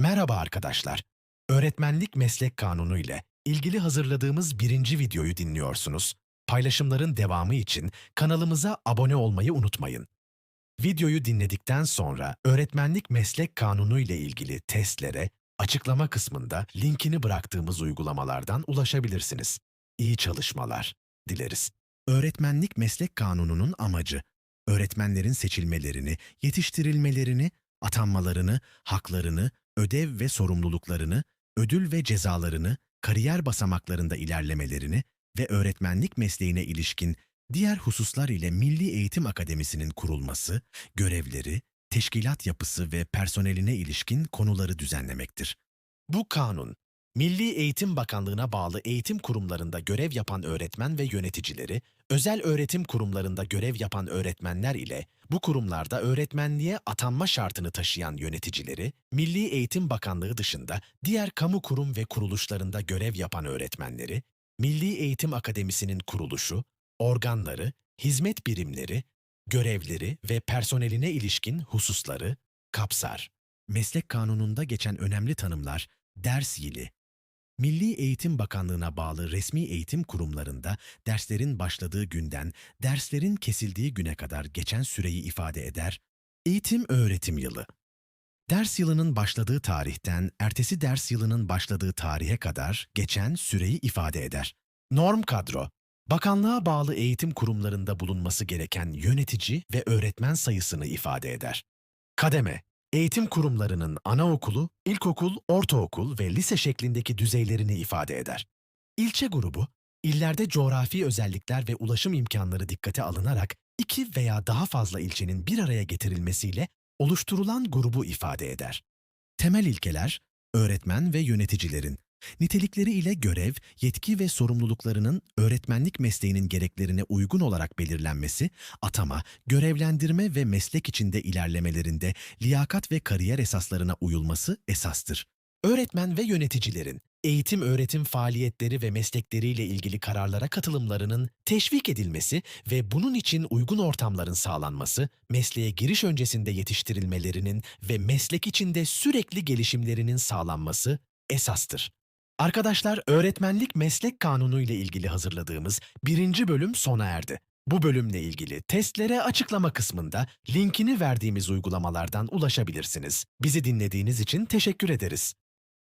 Merhaba arkadaşlar. Öğretmenlik Meslek Kanunu ile ilgili hazırladığımız birinci videoyu dinliyorsunuz. Paylaşımların devamı için kanalımıza abone olmayı unutmayın. Videoyu dinledikten sonra Öğretmenlik Meslek Kanunu ile ilgili testlere açıklama kısmında linkini bıraktığımız uygulamalardan ulaşabilirsiniz. İyi çalışmalar dileriz. Öğretmenlik Meslek Kanunu'nun amacı, öğretmenlerin seçilmelerini, yetiştirilmelerini, atanmalarını, haklarını, ödev ve sorumluluklarını, ödül ve cezalarını, kariyer basamaklarında ilerlemelerini ve öğretmenlik mesleğine ilişkin diğer hususlar ile Milli Eğitim Akademisi'nin kurulması, görevleri, teşkilat yapısı ve personeline ilişkin konuları düzenlemektir. Bu kanun, Milli Eğitim Bakanlığı'na bağlı eğitim kurumlarında görev yapan öğretmen ve yöneticileri, özel öğretim kurumlarında görev yapan öğretmenler ile bu kurumlarda öğretmenliğe atanma şartını taşıyan yöneticileri, Milli Eğitim Bakanlığı dışında diğer kamu kurum ve kuruluşlarında görev yapan öğretmenleri, Milli Eğitim Akademisi'nin kuruluşu, organları, hizmet birimleri, görevleri ve personeline ilişkin hususları kapsar. Meslek kanununda geçen önemli tanımlar ders yili, Milli Eğitim Bakanlığı'na bağlı resmi eğitim kurumlarında derslerin başladığı günden derslerin kesildiği güne kadar geçen süreyi ifade eder. Eğitim öğretim yılı. Ders yılının başladığı tarihten ertesi ders yılının başladığı tarihe kadar geçen süreyi ifade eder. Norm kadro. Bakanlığa bağlı eğitim kurumlarında bulunması gereken yönetici ve öğretmen sayısını ifade eder. Kademe. Eğitim kurumlarının anaokulu, ilkokul, ortaokul ve lise şeklindeki düzeylerini ifade eder. İlçe grubu, illerde coğrafi özellikler ve ulaşım imkanları dikkate alınarak iki veya daha fazla ilçenin bir araya getirilmesiyle oluşturulan grubu ifade eder. Temel ilkeler, öğretmen ve yöneticilerin, nitelikleri ile görev, yetki ve sorumluluklarının öğretmenlik mesleğinin gereklerine uygun olarak belirlenmesi, atama, görevlendirme ve meslek içinde ilerlemelerinde liyakat ve kariyer esaslarına uyulması esastır. Öğretmen ve yöneticilerin eğitim öğretim faaliyetleri ve meslekleriyle ilgili kararlara katılımlarının teşvik edilmesi ve bunun için uygun ortamların sağlanması, mesleğe giriş öncesinde yetiştirilmelerinin ve meslek içinde sürekli gelişimlerinin sağlanması esastır. Arkadaşlar, öğretmenlik meslek kanunu ile ilgili hazırladığımız birinci bölüm sona erdi. Bu bölümle ilgili testlere açıklama kısmında linkini verdiğimiz uygulamalardan ulaşabilirsiniz. Bizi dinlediğiniz için teşekkür ederiz.